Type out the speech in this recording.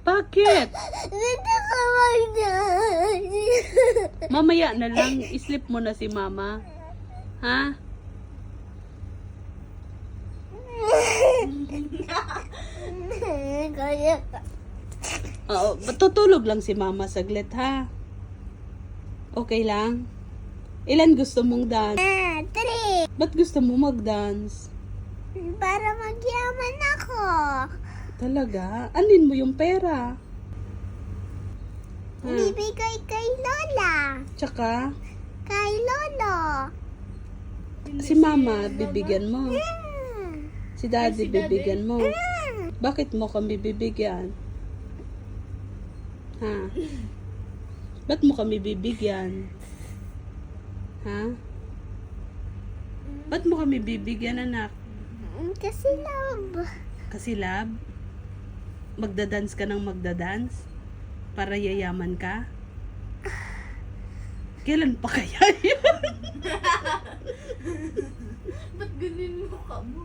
Bakit? Ka magdaan. Mamaya na lang, islip mo na si mama. Ha? Kaya Oo, tutulog lang si mama saglit ha. Okay lang? Ilan gusto mong dance? Ah, three. Ba't gusto mo mag-dance? Para magyaman ako. Talaga? Anin mo yung pera? Ha? Bibigay kay Lola. Tsaka, Kay Lolo. si mama, bibigyan mo. Ah. Si daddy, bibigyan mo. Ah. Bakit mo kami bibigyan? Ha? Ba't mo kami bibigyan? Ha? Ba't mo kami bibigyan, anak? Kasi love. Kasi lab, magdadance ka ng magdadance para yayaman ka? Kailan pa kaya yun? Ba't ganun mo ka mo?